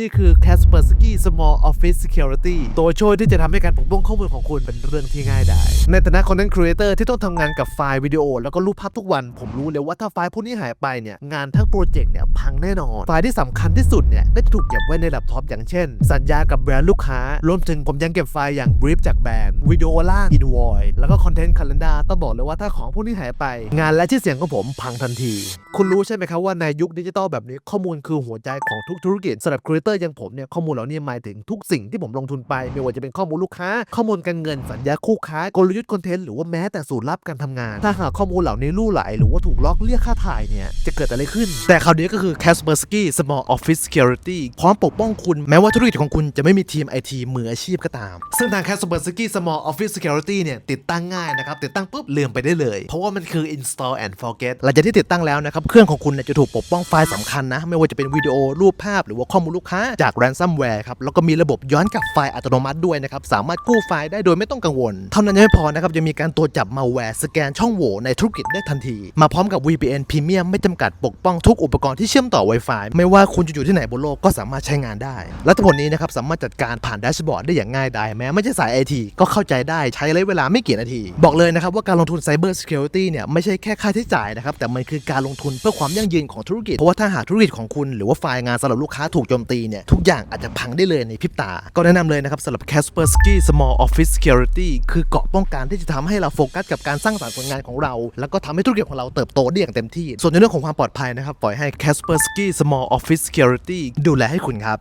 นี่คือ Kaspersky Small Office Security ตัวช่วยที่จะทำให้การปกป้องข้อมูลของคุณเป็นเรื่องที่ง่ายไดายในฐานะ Content Creator ที่ต้องทำงานกับไฟล์วิดีโอ แล้วก็รูปภาพทุกวัน ผมรู้เลยว่าถ้าไฟล์พวกนี้หายไปเนี่ย งานทั้งโปรเจกต์เนี่ย พังแน่นอน ไฟล์ที่สำคัญที่สุดเนี่ยก็จะถูกเก็บไว้ในแล็ปท็อปอย่างเช่น สัญญากับแบรนด์ลูกค้า รวมถึงผมยังเก็บไฟล์อย่าง brief จากแบรนด์วิดีโอล่าง invoice แล้วก็ content calendar ต้องบอกเลยว่าถ้าของพวกนี้หายไป งานและชื่อเสียงของผมพังทันที คุณรู้ใช่ไหมครับว่าในยุคดิจิตอลแบบนี้ข้อมูลคือหัวใจของทุกธุรกิจสำหรับเอเตอร์อย่างผมเนี่ยข้อมูลเหล่านี้หมายถึงทุกสิ่งที่ผมลงทุนไป ไม่ว่าจะเป็นข้อมูลลูกค้า ข้อมูลการเงินสัญญาคู่ค้ากลยุทธ์คอนเทนต์หรือว่าแม้แต่สูตรลับการทำงาน ถ้าหากข้อมูลเหล่านี้ลู่ไหล หรือว่าถูกล็อกเรียกค่าถ่ายเนี่ยจะเกิดอะไรขึ้น แต่คราวนี้ก็คือ Kaspersky Small Office Security พร้อมปกป้องคุณแม้ว่าธุรกิจของคุณจะไม่มีทีมไอทีมืออาชีพก็ตาม ซึ่งทาง Kaspersky Small Office Security เนี่ยติดตั้งง่ายนะครับติดตั้งปุ๊บลืมไปได้เลย เพราะว่ามันคือ install and forget หลังจากที่ติดตั้งแล้วนะครับเครื่องของคุณเนี่ยจะถูกปกป้องไฟล์สำคัญนะไม่ว่าจะเป็นวิดีโอรูปภาพหรือว่าข้อมูลลูกค้าจาก ransomware ครับแล้วก็มีระบบย้อนกลับไฟล์อัตโนมัติด้วยนะครับสามารถกู้ไฟล์ได้โดยไม่ต้องกังวล เท่านั้นยังไม่พอนะครับยังมีการตรวจจับ malware สแกนช่องโหว่ในธุรกิจได้ทันที มาพร้อมกับ VPN Premium ไม่จำกัดปกป้องทุกอุปกรณ์ที่เชื่อมต่อ Wi-Fi ไม่ว่าคุณจะอยู่ที่ไหนบนโลกก็สามารถใช้งานได้ และทั้งหมดนี้นะครับสามารถจัดการผ่านแดชบอร์ดได้อย่างง่ายดายแม้ไม่ใช่สาย IT ก็เข้าใจได้ใช้ระยะเวลาไม่กี่นาที บอกเลยนะครับว่าการลงทุน Cyber Security เนี่ยไม่ใช่แค่ค่าใช้จ่ายนะครับแต่มันคือการลงทุนเพื่อความยั่งยืนของธุรกิจเพราะว่าถ้าหากธุรกิจของคุณหรือว่าไฟล์งานสำหรับลูกค้าถูกโจมตีเนี่ย ทุกอย่างอาจจะพังได้เลยในพริบตา ก็แนะนำเลยนะครับสำหรับ Kaspersky Small Office Security คือเกราะป้องกันที่จะทำให้เราโฟกัสกับการสร้างสรรค์ผลงานของเรา แล้วก็ทำให้ธุรกิจของเราเติบโตได้อย่างเต็มที่ ส่วนในเรื่องของความปลอดภัยนะครับปล่อยให้ Kaspersky Small Office Security ดูแลให้คุณครับ